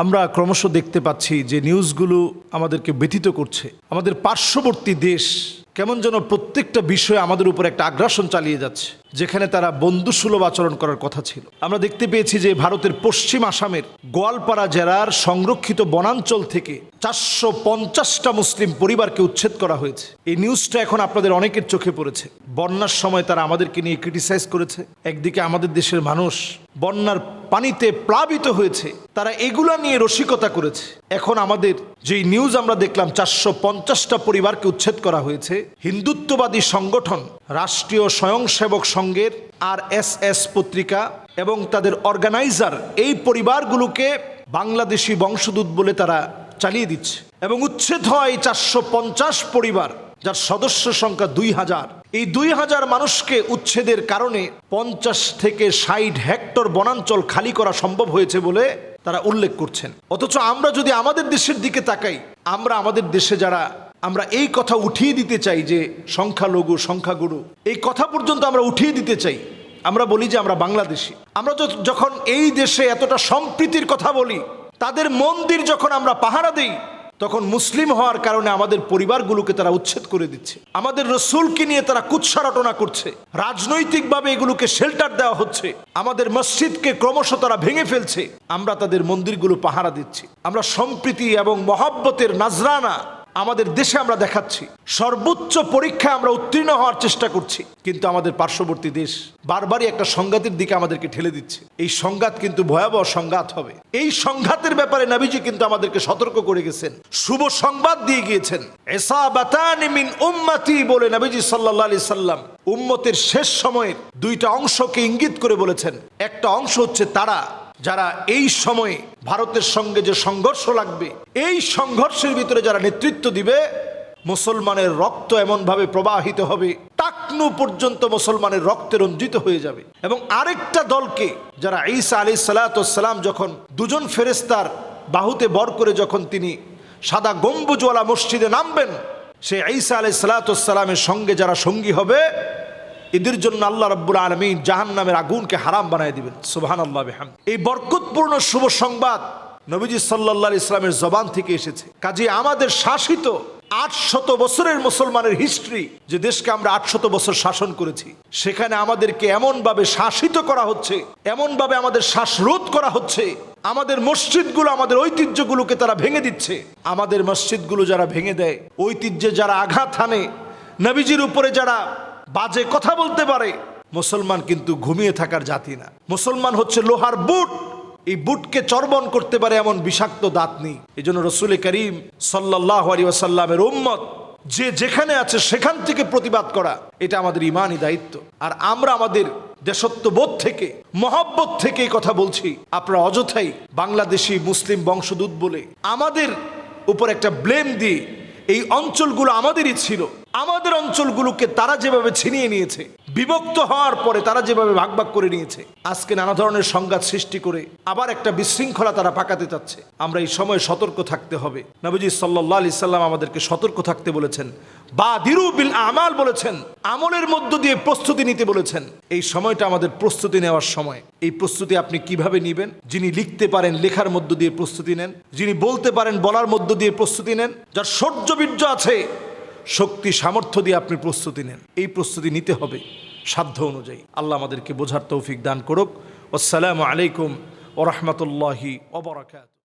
আমরা ক্রমশ দেখতে পাচ্ছি যে নিউজগুলো আমাদেরকে ব্যথিত করছে। আমাদের পার্শ্ববর্তী দেশ কেমন যেন প্রত্যেকটা বিষয়ে আমাদের উপর একটা আগ্রাসন চালিয়ে যাচ্ছে, যেখানে তারা বন্ধুসুলভ আচরণ করার কথা ছিল। আমরা দেখতে পেয়েছি যে ভারতের পশ্চিম আসামের গোয়ালপাড়া জেলার সংরক্ষিত বনাঞ্চল থেকে চারশো পঞ্চাশটা মুসলিম পরিবারকে উচ্ছেদ করা হয়েছে। এই নিউজটা এখন আপনাদের অনেকের চোখে পড়েছে। বন্যার সময় তারা আমাদেরকে নিয়ে ক্রিটিসাইজ করেছে। একদিকে আমাদের দেশের মানুষ বন্যার পানিতে প্লাবিত হয়েছে। তারা এগুলা নিয়ে রসিকতা করেছে। এখন আমাদের যেই নিউজ আমরা দেখলাম, চারশো পঞ্চাশটা পরিবারকে উচ্ছেদ করা হয়েছে। হিন্দুত্ববাদী সংগঠন, রাষ্ট্রীয় স্বয়ংসেবক সংঘের আর এস এস পত্রিকা এবং তাদের অর্গানাইজার এই পরিবারগুলোকে বাংলাদেশি বংশদূত বলে তারা চালিয়ে দিচ্ছে। এবং উচ্ছেদ হয় চারশো পঞ্চাশ পরিবার। যার সদস্য সংখ্যা দুই হাজার। এই দুই হাজার মানুষকে উচ্ছেদের কারণে পঞ্চাশ থেকে ষাট হেক্টর বনাঞ্চল খালি করা সম্ভব হয়েছে বলে তারা উল্লেখ করছেন। অথচ আমরা যদি আমাদের দেশের দিকে তাকাই, আমরা আমাদের দেশে যারা, আমরা এই কথা উঠিয়ে দিতে চাই যে সংখ্যালঘু, সংখ্যাগুরু, এই কথা পর্যন্ত আমরা উঠিয়ে দিতে চাই। আমরা বলি যে আমরা বাংলাদেশি। আমরা যখন এই দেশে এতটা সম্প্রীতির কথা বলি, তাদের মন্দির যখন আমরা পাহারা দেই তখন মুসলিম হওয়ার কারণে আমাদের পরিবারগুলোকে তারা উচ্ছেদ করে দিচ্ছে। আমাদের রসুলকে নিয়ে তারা কুৎসা রটনা করছে। রাজনৈতিকভাবে এগুলোকে শেল্টার দেওয়া হচ্ছে। আমাদের মসজিদকে ক্রমশ তারা ভেঙে ফেলছে। আমরা তাদের মন্দিরগুলো পাহারা দিচ্ছি। আমরা সম্প্রীতি এবং মহাব্বতের নাজরানা আমাদের দেশে আমরা দেখাচ্ছি। সর্বোচ্চ পরীক্ষায় আমরা উত্তীর্ণ হওয়ার চেষ্টা করছি। কিন্তু আমাদের পার্শ্ববর্তী দেশ বারবারই একটা সংঘাতের দিকে আমাদেরকে ঠেলে দিচ্ছে। এই সংঘাত কিন্তু ভয়াবহ সংঘাত হবে। এই সংঘাতের ব্যাপারে নবীজি কিন্তু আমাদেরকে সতর্ক করে গেছেন। শুভ সংবাদ দিয়ে গিয়েছেন। মিন উম্মাতি বলে নবীজি সাল্লাল্লাহু আলাইহি সাল্লাম উম্মতের শেষ সময়ের দুইটা অংশকে ইঙ্গিত করে বলেছেন। একটা অংশ হচ্ছে তারা যারা এই সময়ে ভারতের সঙ্গে যে সংঘর্ষ লাগবে, এই সংঘর্ষের ভিতরে যারা নেতৃত্ব দিবে, মুসলমানের রক্ত এমনভাবে প্রবাহিত হবে, টাকনু পর্যন্ত মুসলমানের রক্তে রঞ্জিত হয়ে যাবে। এবং আরেকটা দলকে, যারা ঈসা আলী সালাতাম যখন দুজন ফেরেস্তার বাহুতে বর করে যখন তিনি সাদা গম্বুজওয়ালা মসজিদে নামবেন, সে ঈসা আলী সালাতামের সঙ্গে যারা সঙ্গী হবে এদের জন্য আল্লাহ রব্বুল আলমিন জাহান নামের আগুনকে হারাম বানায় দিবেন। সুবাহান আল্লাহ বেহাম এই বরকতপূর্ণ শুভ সংবাদ নবীজি সাল্লাহ ইসলামের জবান থেকে এসেছে। কাজে আমাদের শাসিত আটশত বছরের মুসলমানের হিস্ট্রি, যে দেশকে আমরা আটশত বছর শাসন করেছি, সেখানে আমাদেরকে এমনভাবে শাসিত করা হচ্ছে, এমনভাবে আমাদের শ্বাসরোধ করা হচ্ছে, আমাদের মসজিদগুলো, আমাদের ঐতিহ্যগুলোকে তারা ভেঙে দিচ্ছে। আমাদের মসজিদগুলো যারা ভেঙে দেয়, ঐতিহ্যে যারা আঘাত হানে, নবীজির উপরে যারা বাজে কথা বলতে পারে। মুসলমান কিন্তু ঘুমিয়ে থাকার জাতি না। মুসলমান হচ্ছে লোহার বুট। এই বুটকে চর্বণ করতে পারে এমন বিষাক্ত দাঁত নেই এই জন্য রসুল করিম সাল্লাহ আলী ওয়াসাল্লামের উম্মত, যে যেখানে আছে সেখান থেকে প্রতিবাদ করা, এটা আমাদের ইমানই দায়িত্ব। আর আমরা আমাদের দেশত্ববোধ থেকে, মহব্বত থেকে কথা বলছি। আপনারা অযথাই বাংলাদেশি মুসলিম বংশদূত বলে আমাদের উপর একটা ব্লেম দিয়ে এই অঞ্চলগুলো আমাদেরই ছিল। আমাদের অঞ্চলগুলোকে তারা যেভাবে ছিনিয়ে নিয়েছে, বিভক্ত হওয়ার পরে তারা যেভাবে ভাগ ভাগ করে নিয়েছে, আজকে নানা ধরনের সংঘাত সৃষ্টি করে আবার একটা বিশৃঙ্খলা তারা পাকাতে চাচ্ছে। আমরা এই সময় সতর্ক থাকতে হবে। নবীজি সাল্লাহ আলি সাল্লাম আমাদেরকে সতর্ক থাকতে বলেছেন। বা দিরু বিল আমাল বলেছেন, আমলের মধ্য দিয়ে প্রস্তুতি নিতে বলেছেন। এই সময়টা আমাদের প্রস্তুতি নেওয়ার সময়। এই প্রস্তুতি আপনি কীভাবে নেবেন? যিনি লিখতে পারেন লেখার মধ্য দিয়ে প্রস্তুতি নেন, যিনি বলতে পারেন বলার মধ্য দিয়ে প্রস্তুতি নেন, যার শৌর্য বীর্য আছে শক্তি, সামর্থ্য দিয়ে আপনি প্রস্তুতি নেন। এই প্রস্তুতি নিতে হবে সাধ্য অনুযায়ী। আল্লাহ আমাদেরকে বোঝার তৌফিক দান করুক। আসসালামু আলাইকুম ওরহমতুল্লাহি ওবরাকাত